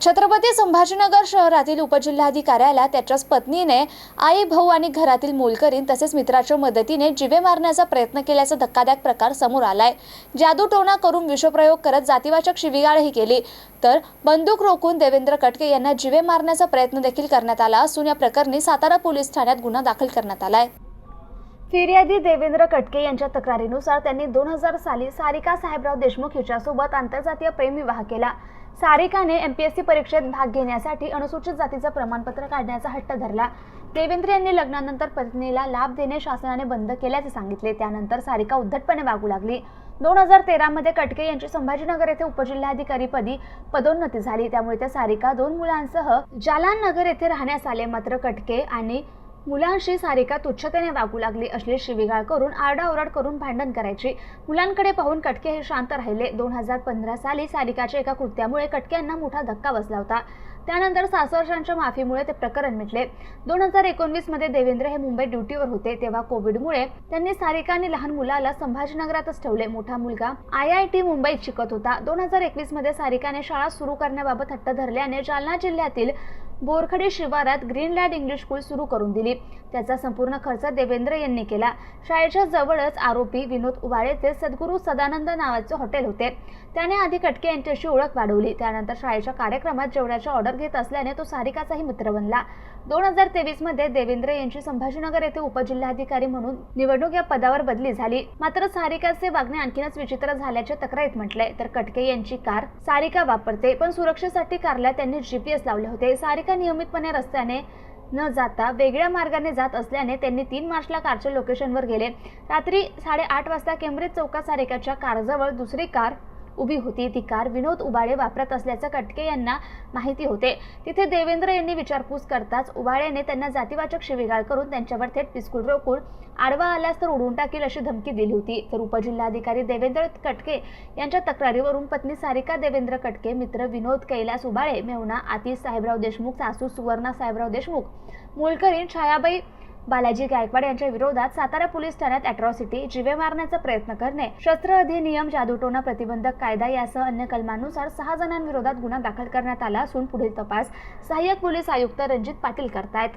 छत्रपती संभाजीनगर शहरातील उपजिल्हाधिकाऱ्याला त्याच्याच पत्नीने आई भाऊ आणि घरातील मोलकरीन तसेच मित्राच्या मदतीने जिवे मारण्याचा प्रयत्न केल्याचा धक्कादायक प्रकार समोर आलाय. जादूटोणा करून विषप्रयोग करत जातीवाचक शिवीगाळही केली. तर बंदूक रोखून देवेंद्र कटके यांना जिवे मारण्याचा प्रयत्न देखील करण्यात आला असून या प्रकरणी सातारा पोलीस ठाण्यात गुन्हा दाखल करण्यात आलाय. फिर्यादी देवेंद्र कटके यांच्या तक्रारीनुसार त्यांनी दोन हजार साली सारिका साहेबराव देशमुख हिच्यासोबत आंतरजातीय प्रेम विवाह केला. सारिकाने एम पी एस सी परीक्षेत भाग घेण्यासाठी अनुसूचित जातीचं प्रमाणपत्र काढण्याचा हट्ट धरला. देवेंद्र यांनी लग्नानंतर पत्नीला लाभ देणे शासनाने बंद केल्याचे सांगितले. त्यानंतर सारिका उद्धटपणे वागू लागली. दोन हजार तेरामध्ये कटके यांची संभाजीनगर येथे उपजिल्हाधिकारीपदी पदोन्नती झाली. त्यामुळे त्या सारिका दोन मुलांसह जालान नगर येथे राहण्यास आले. मात्र कटके आणि मुलांशी सारिका तुच्छतेने वागू लागली अश्लील शिवीगाळ करून आरडाओरड करून भांडण करायची. मुलांकडे पाहून कटके हे शांत राहिले. दोन हजार पंधरा साली सारिकाच्या एका कृत्यामुळे कटक्यांना मोठा धक्का बसला होता. त्यानंतर सासरशांच्या माफीमुळे ते प्रकरण मिटले. दोन हजार एकोणवीसमध्ये देवेंद्र हे मुंबई ड्युटीवर होते तेव्हा कोविडमुळे त्यांनी सारिका आणि लहान मुलाला संभाजीनगरातच ठेवले. मोठा मुलगा आय आय टी मुंबईत शिकत होता. दोन हजार एकवीसमध्ये सारिकाने शाळा सुरू करण्याबाबत हट्ट धरल्याने जालना जिल्ह्यातील बोरखडी शिवारात ग्रीनलँड इंग्लिश स्कूल सुरू करून दिली. त्याचा संपूर्ण खर्च देवेंद्र यांनी केला. शाळेच्या जवळच आरोपी विनोद उबाळेचे सद्गुरू सदानंद नावाचे हॉटेल होते. त्याने आधी कटके यांच्याशी ओळख वाढवली. त्यानंतर शाळेच्या कार्यक्रमात जेवणाच्या ऑर्डर घेत असल्याने तो सारिकाचाही मित्र बनला. दोन हजार तेवीसमध्ये देवेंद्र यांची संभाजीनगर येथे उपजिल्हाधिकारी म्हणून निवडणूक या पदावर बदली झाली. मात्र सारिकाचे वागणे आणखीनच विचित्र झाल्याचे तक्रारीत म्हटलंय. तर कटके यांची कार सारिका वापरते पण सुरक्षेसाठी कारला त्यांनी जीपीएस लावले होते. सारिका नियमितपणे रस्त्याने न जाता वेगळ्या मार्गाने जात असल्याने त्यांनी तीन मार्चला कारच्या लोकेशनवर गेले. रात्री साडेआठ वाजता केम्ब्रिज चौकात सारिकाच्या कारजवळ दुसरी कार उभी होती. ती कार विनोद उबाळे वापरत असल्याचं कटके यांना माहिती होते. तिथे देवेंद्र यांनी विचारपूस करताच उबाळेने त्यांना जातीवाचक शिवीगाळ करून त्यांच्यावर थेट पिस्कुल रोखून आडवा आल्यास तर उडून टाकील अशी धमकी दिली होती. तर उपजिल्हाधिकारी देवेंद्र कटके यांच्या तक्रारीवरून पत्नी सारिका देवेंद्र कटके मित्र विनोद कैलास उबाळे मेहुणा आतिश साहेबराव देशमुख सासू सुवर्णा साहेबराव देशमुख मोलकरीण छायाबाई बालाजी गायकवाड यांच्या विरोधात सातारा पोलीस ठाण्यात अॅट्रॉसिटी जिवे मारण्याचा प्रयत्न करणे शस्त्र अधिनियम जादूटोणा प्रतिबंधक कायदा यासह अन्य कलमांनुसार सहा जणांविरोधात गुन्हा दाखल करण्यात आला असून पुढील तपास सहाय्यक पोलीस आयुक्त रणजित पाटील करतायत.